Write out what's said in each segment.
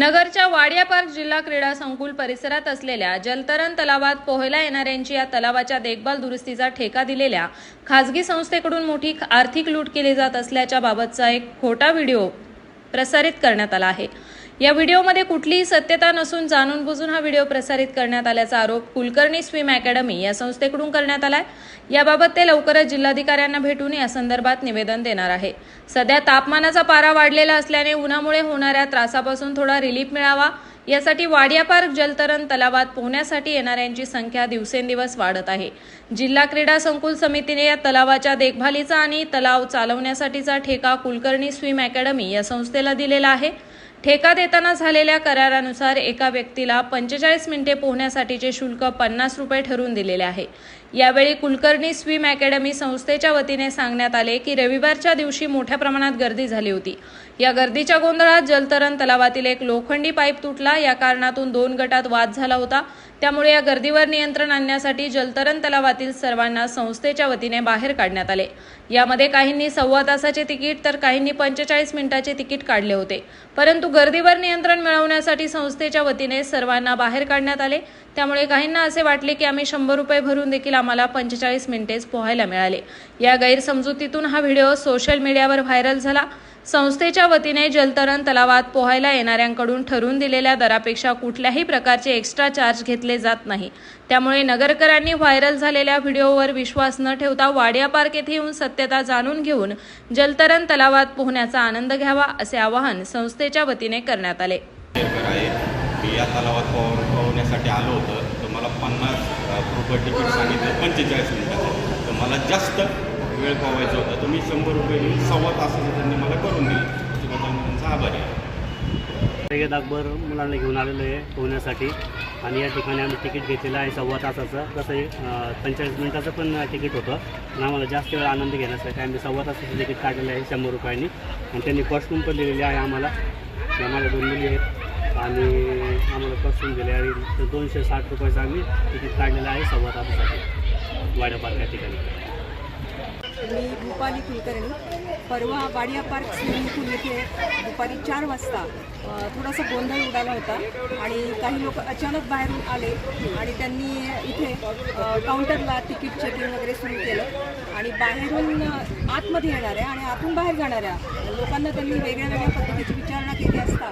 नगरच्या वाडिया पार्क जिल्हा क्रीडा संकुल परिसरात असलेल्या जलतरण तलावात पोहायला येणाऱ्यांची या तलावाच्या देखभाल दुरुस्तीचा ठेका दिलेल्या खासगी संस्थेकडून मोठी आर्थिक लूट केली जात असल्याच्या बाबतचा एक खोटा व्हिडिओ प्रसारित करण्यात आला आहे. या व्हिडिओमध्ये कुठलीही सत्यता नसून जाणून बुजून हा व्हिडिओ प्रसारित करण्यात आल्याचा आरोप कुलकर्णी स्विम अकॅडमी या संस्थेकडून करण्यात आलाय. याबाबत ते लवकरच जिल्हाधिकाऱ्यांना भेटून या संदर्भात निवेदन देणार आहे. सध्या तापमानाचा पारा वाढलेला असल्याने उन्हामुळे होणाऱ्या त्रासापासून थोडा रिलीफ मिळावा यासाठी वाडिया पार्क जलतरण तलावात पोहण्यासाठी येणाऱ्यांची संख्या दिवसेंदिवस वाढत आहे. जिल्हा क्रीडा संकुल समितीने या तलावाच्या देखभालीचा आणि तलाव चालवण्यासाठीचा ठेका कुलकर्णी स्विम अकॅडमी या संस्थेला दिलेला आहे. ठेका देताना झालेल्या करारानुसार एका व्यक्तीला पंचेचाळीस मिनिटे पोहण्यासाठीचे शुल्क पन्नास रुपये ठरवून दिलेले आहे. यावेळी कुलकर्णी स्विम अकॅडमी संस्थेच्या वतीने सांगण्यात आले की रविवारच्या दिवशी मोठ्या प्रमाणात गर्दी झाली होती. या गर्दीच्या गोंधळात जलतरण तलावातील एक लोखंडी पाईप तुटला. या कारणातून दोन गटात वाद झाला होता. त्यामुळे या गर्दीवर नियंत्रण आणण्यासाठी जलतरण तलावातील सर्वांना संस्थेच्या वतीने बाहेर काढण्यात आले. यामध्ये काहींनी सव्वा तासाचे तिकीट तर काहींनी पंचेचाळीस मिनिटाचे तिकीट काढले होते. परंतु गर्दीवर नियंत्रण मिळवण्यासाठी संस्थेच्या वतीने सर्वांना बाहेर काढण्यात आले. त्यामुळे काहींना असे वाटले की आम्ही शंभर रुपये भरून देखील आम्हाला पंचेचाळीस मिनिटेच पोहायला मिळाले. या गैरसमजुतीतून हा व्हिडिओ सोशल मीडियावर व्हायरल झाला. संस्थेच्या वतीने जलतरण तलावात पोहायला येणाऱ्यांकडून ठरवून दिलेल्या दरापेक्षा कुठल्याही प्रकारचे एक्स्ट्रा चार्ज घेतले जात नाही. त्यामुळे नगरकरांनी व्हायरल झालेल्या व्हिडिओवर विश्वास न ठेवता वाडिया पार्क येथे येऊन सत्यता जाणून घेऊन जलतरण तलावात पोहण्याचा आनंद घ्यावा असे आवाहन संस्थेच्या वतीने करण्यात आले. या तलावात पोहण्यासाठी आलो होतं. तर मला पन्नास रुपये तिकीट सांगितलं. पंचेचाळीस मिनिटाचं. तर मला जास्त वेळ पोहायचं होतं. तर मी शंभर रुपये घेऊन सव्वा तासाचं त्यांनी मला करून दिलं. त्याच्याबद्दल मी त्यांचा आभारी आहे. सय्यद अकबर मुलांना घेऊन आलेलो आहे पोहण्यासाठी. आणि या ठिकाणी आम्ही तिकीट घेतलेलं आहे सव्वा तासाचं. तसं पंचेचाळीस मिनिटाचं पण तिकीट होतं. आणि आम्हाला जास्त वेळ आनंद घेण्यासाठी आम्ही सव्वा तासाचं तिकीट काढलेलं आहे शंभर रुपयांनी. आणि त्यांनी कॉस्ट्यूम पण दिलेली आहे आम्हाला. आम्हाला दोन मुली आहेत. आणि आम्हाला कॉस्ट्यूम दिले आणि दोनशे साठ रुपयाचं आम्ही तिकीट काढलेलं आहे सव्वा तासासाठी. वाड्या पार्क या ठिकाणी. मी भूपाली कुलकर्णी. परवा वाडिया पार्क स्विमिंग पूल येथे दुपारी चार वाजता थोडासा गोंधळ उडाला होता आणि काही लोक अचानक बाहेरून आले आणि त्यांनी इथे काउंटरला तिकीट चेकिंग वगैरे सुरू केलं आणि बाहेरून आतमध्ये येणाऱ्या आणि आतून बाहेर जाणाऱ्या लोकांना त्यांनी वेगळ्या वेगळ्या पद्धतीची विचारणा केली असता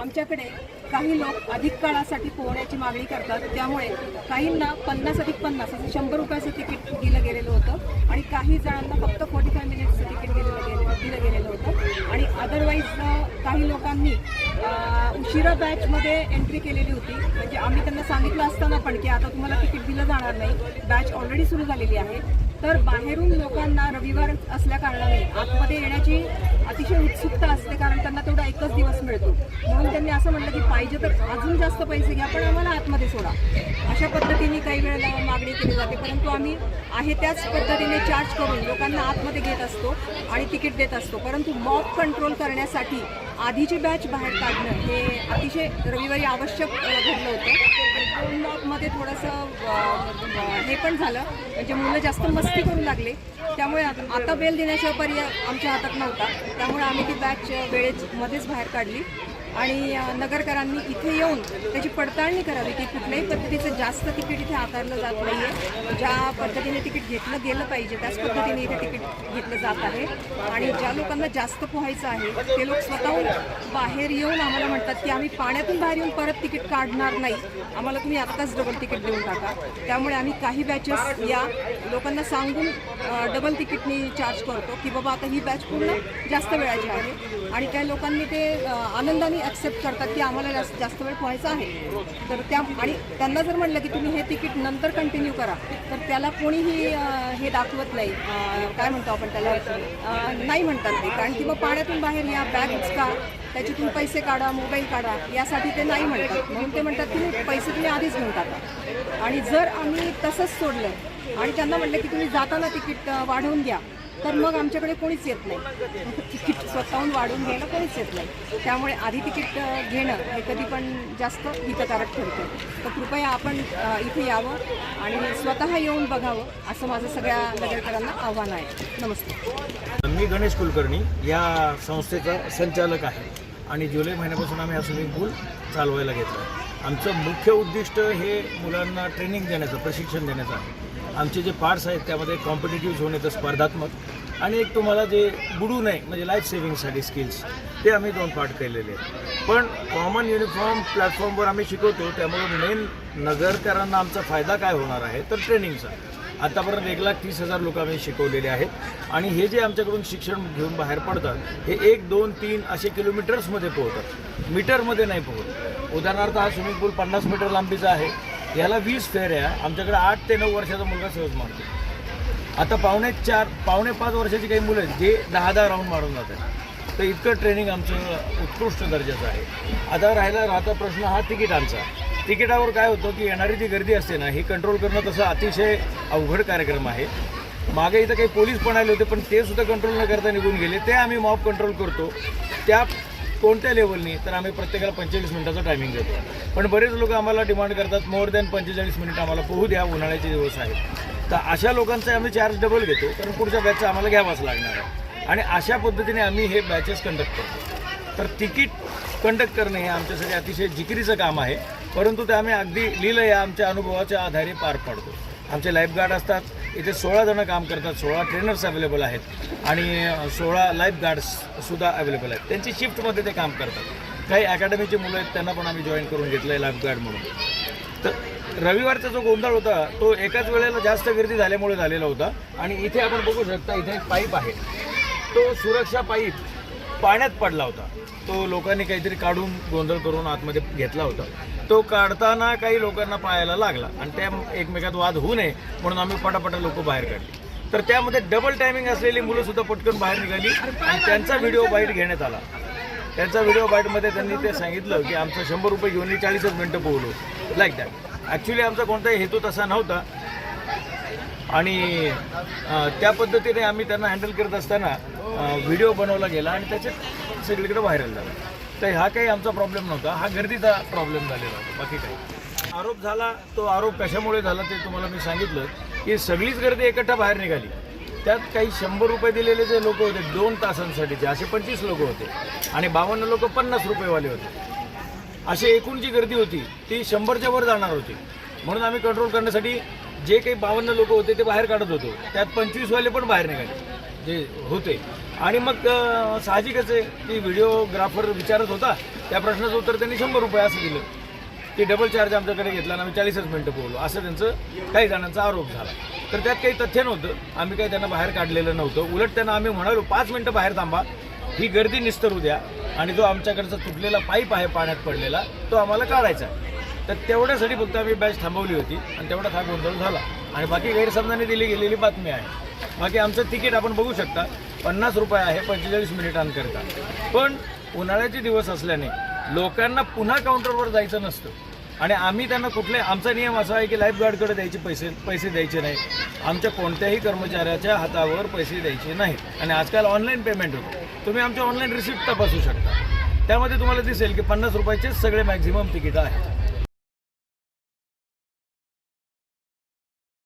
आमच्याकडे काही लोक अधिक काळासाठी पोहण्याची मागणी करतात. त्यामुळे काहींना पन्नास अधिक पन्नास असं शंभर रुपयाचं तिकीट दिलं गेलेलं होतं आणि काही जणांना फक्त फोर्टी फाय मिनिट्सचं तिकीट दिलेलं गेलं दिलं गेलेलं होतं. आणि अदरवाईज काही लोकांनी उशिरा बॅचमध्ये एंट्री केलेली होती. म्हणजे आम्ही त्यांना सांगितलं असताना पण की आता तुम्हाला तिकीट दिलं जाणार नाही. बॅच ऑलरेडी सुरू झालेली आहे. तर बाहेरून लोकांना रविवार असल्या कारणाने आतमध्ये येण्याची अतिशय उत्सुकता असते कारण त्यांना तेवढा एकच दिवस मिळतो. म्हणून त्यांनी असं म्हटलं की पाहिजे तर अजून जास्त पैसे घ्या पण आम्हाला आतमध्ये सोडा. अशा पद्धतीने काही वेळेला मागणी केली जाते परंतु आम्ही आहे त्याच पद्धतीने चार्ज करून लोकांना आतमध्ये घेत असतो आणि तिकीट देत असतो. परंतु मॉब कंट्रोल करण्यासाठी आधीची बॅच बाहेर काढणं हे अतिशय रविवारी आवश्यक घडलं होतं. आणि थोडंसं हे पण झालं. म्हणजे मुलं जास्त मस्ती करू लागले. त्यामुळे आता आता बेल देण्याशिवाय पर्याय आमच्या हातात नव्हता. त्यामुळे आम्ही ती बॅच वेळेच मध्येच बाहेर काढली. आणि नगरकरांनी इथे येऊन त्याची पडताळणी करावी की कुठल्याही पद्धतीचं जास्त तिकीट इथे आकारलं जात नाही आहे ज्या पद्धतीने तिकीट घेतलं गेलं पाहिजे त्याच पद्धतीने इथे तिकीट घेतलं जात आहे. आणि ज्या लोकांना जास्त पोहायचं आहे ते लोक स्वतःहून बाहेर येऊन आम्हाला म्हणतात की आम्ही पाण्यातून बाहेर येऊन परत तिकीट काढणार नाही. आम्हाला तुम्ही आत्ताच डबल तिकीट देऊन टाका. त्यामुळे आम्ही काही बॅचेस या लोकांना सांगून डबल तिकीटनी चार्ज करतो की बाबा आता ही बॅच पूर्ण जास्त वेळाची आहे. आणि त्या लोकांनी ते आनंदाने ॲक्सेप्ट करतात की आम्हाला जास्त जास्त वेळ पोहायचा आहे. तर त्या आणि त्यांना जर म्हणलं की तुम्ही हे तिकीट नंतर कंटिन्यू करा तर त्याला कोणीही हे दाखवत नाही. काय म्हणतो आपण त्याला? नाही म्हणतात ते. कारण की मग पाण्यातून बाहेर या बॅग उचका त्याच्यातून पैसे काढा मोबाईल काढा यासाठी ते नाही म्हणतात. म्हणून ते म्हणतात की पैसे तुम्ही आधीच घेऊन टाका. आणि जर आम्ही तसंच सोडलं आणि त्यांना म्हटलं की तुम्ही जाताना तिकीट वाढवून घ्या तर मग आमच्याकडे कोणीच येत नाही. तिकीट स्वतःहून वाढवून घ्यायला कोणीच येत नाही. त्यामुळे आधी तिकीट घेणं हे कधी पण जास्त हितकारक ठरतं. तर कृपया आपण इथे यावं आणि स्वतः येऊन बघावं असं माझं सगळ्या नगरकरांना आव्हान आहे. नमस्कार. मी गणेश कुलकर्णी या संस्थेचा संचालक आहे आणि जुलै महिन्यापासून आम्ही हा स्विमिंग पूल चालवायला घेतला आमचं मुख्य उद्दिष्ट हे मुलांना ट्रेनिंग देण्याचं प्रशिक्षण देण्याचं आहे. आमचे जे पार्ट्स आहेत त्यामध्ये कॉम्पिटेटिव्ह येतं स्पर्धात्मक. आणि एक तुम्हाला जे बुडू नये म्हणजे लाईफ सेव्हिंगसाठी स्किल्स ते आम्ही दोन पार्ट केलेले आहेत. पण कॉमन युनिफॉर्म प्लॅटफॉर्मवर आम्ही शिकवतो त्यामुळे मेन नगरकरांना आमचा फायदा काय होणार आहे तर ट्रेनिंगचा आतापर्यंत एक लाख तीस हजार लोक आम्ही शिकवलेले आहेत. आणि हे जे आमच्याकडून शिक्षण घेऊन बाहेर पडतात हे एक दोन तीन असे किलोमीटर्समध्ये पोहतात मीटरमध्ये नाही पोहत उदाहरणार्थ हा स्विमिंग पूल पन्नास मीटर लांबीचा आहे. याला वीस फेऱ्या आमच्याकडे आठ ते नऊ वर्षाचा मुलगा सहज मारतो. आता पावणे चार पावणे पाच वर्षाची काही मुलं आहेत जे दहा दहा राऊंड मारून जातात. तर इतकं ट्रेनिंग आमचं उत्कृष्ट दर्जाचं आहे. आता राहिला राहता प्रश्न हा तिकिटांचा. तिकिटावर काय होतं की येणारी जी गर्दी असते ना ही कंट्रोल करणं तसं अतिशय अवघड कार्यक्रम आहे. मागे इथं काही पोलीस पण आले होते पण ते सुद्धा कंट्रोल न करता निघून गेले. ते आम्ही मॉब कंट्रोल करतो. त्या कोणत्या लेवलनी तर आम्ही प्रत्येकाला पंचेचाळीस मिनिटाचा टायमिंग देतो. पण बरेच लोक आम्हाला डिमांड करतात मोर दॅन पंचेचाळीस मिनिट आम्हाला पोहू द्या उन्हाळ्याचे दिवस आहेत. तर अशा लोकांचे आम्ही चार्ज डबल घेतो कारण पुढच्या बॅचचा आम्हाला घ्यावाच लागणार आहे. आणि अशा पद्धतीने आम्ही हे बॅचेस कंडक्ट करतो. तर तिकीट कंडक्ट करणे हे आमच्यासाठी अतिशय जिकिरीचं काम आहे परंतु ते आम्ही अगदी लिहिलं या आमच्या अनुभवाच्या आधारे पार पाडतो. आमचे लाईफगार्ड असतात इथे सोळा जणं काम करतात सोळा ट्रेनर्स अवेलेबल आहेत आणि सोळा लाईफ गार्ड्ससुद्धा अवेलेबल आहेत. त्यांची शिफ्टमध्ये ते काम करतात. काही अकॅडमीचे मुलं आहेत त्यांना पण आम्ही जॉईन करून घेतलं आहे लाईफगार्ड म्हणून. तर रविवारचा जो गोंधळ होता तो एकाच वेळेला जास्त गर्दी झाल्यामुळे झालेला होता. आणि इथे आपण बघू शकता इथे एक पाईप आहे. तो सुरक्षा पाईप पाण्यात पडला होता. तो लोकांनी काहीतरी काढून गोंधळ करून आतमध्ये घेतला होता. तो काढताना काही लोकांना पायाला लागला आणि त्या एकमेकात वाद होऊ नये म्हणून आम्ही पटापटा लोक बाहेर काढली. तर त्यामध्ये डबल टायमिंग असलेली मुलं सुद्धा पटकन बाहेर निघाली आणि त्यांचा व्हिडिओ बाईट घेण्यात आला. त्यांचा व्हिडिओ बाईटमध्ये त्यांनी ते सांगितलं की आमचं शंभर रुपये घेऊन चाळीसच मिनटं पोहलो लाईक दॅट ॲक्च्युली आमचा कोणताही हेतू तसा नव्हता. आणि त्या पद्धतीने आम्ही त्यांना हँडल करत असताना व्हिडिओ बनवला गेला आणि त्याच्यात सगळीकडे व्हायरल झाला. तर हा काही आमचा प्रॉब्लेम नव्हता हा गर्दीचा प्रॉब्लेम झालेला होता बाकी काही. आरोप झाला तो आरोप कशामुळे झाला ते तुम्हाला मी सांगितलं की सगळीच गर्दी एकट्ठा बाहेर निघाली. त्यात काही शंभर रुपये दिलेले जे लोक होते दोन तासांसाठीचे असे पंचवीस लोक होते आणि बावन्न लोक पन्नास रुपयेवाले होते. अशी एकूण जी गर्दी होती ती शंभरच्या वर जाणार होती. म्हणून आम्ही कंट्रोल करण्यासाठी जे काही बावन्न लोक होते ते बाहेर काढत होतो. त्यात पंचवीसवाले पण बाहेर निघाले. जे होते. आणि मग साहजिकच आहे की व्हिडिओग्राफर विचारत होता त्या प्रश्नाचं उत्तर त्यांनी शंभर रुपये असं दिलं. की डबल चार्ज आमच्याकडे घेतला आणि आम्ही चाळीसच मिनटं बोललो. असं त्यांचं काही जणांचा आरोप झाला. तर त्यात काही तथ्य नव्हतं. आम्ही काही त्यांना बाहेर काढलेलं नव्हतं. उलट त्यांना आम्ही म्हणालो पाच मिनटं बाहेर थांबा. ही गर्दी निस्तरू द्या. आणि जो आमच्याकडचा तुटलेला पाईप आहे पाण्यात पडलेला तो आम्हाला काढायचा आहे. तर तेवढ्यासाठी फक्त आम्ही बॅच थांबवली होती आणि तेवढाच हा गोंधळ झाला. आणि बाकी गैरसमजाने दिली गेलेली बातमी आहे. बाकी आमचं तिकीट आपण बघू शकता. पन्नास रुपये आहे पंचेचाळीस मिनिटांकरता पण उन्हाळ्याचे दिवस असल्याने लोकांना पुन्हा काउंटरवर जायचं नसतं. आणि आम्ही त्यांना कुठले आमचा नियम असा आहे की लाईफगार्डकडे द्यायचे पैसे पैसे द्यायचे नाही. आमच्या कोणत्याही कर्मचाऱ्याच्या हातावर पैसे द्यायचे नाहीत आणि आजकाल ऑनलाईन पेमेंट होतं. तुम्ही आमच्या ऑनलाईन रिसिप्ट तपासू शकता. त्यामध्ये तुम्हाला दिसेल की पन्नास रुपयाचेच सगळे मॅक्झिमम तिकीट आहेत.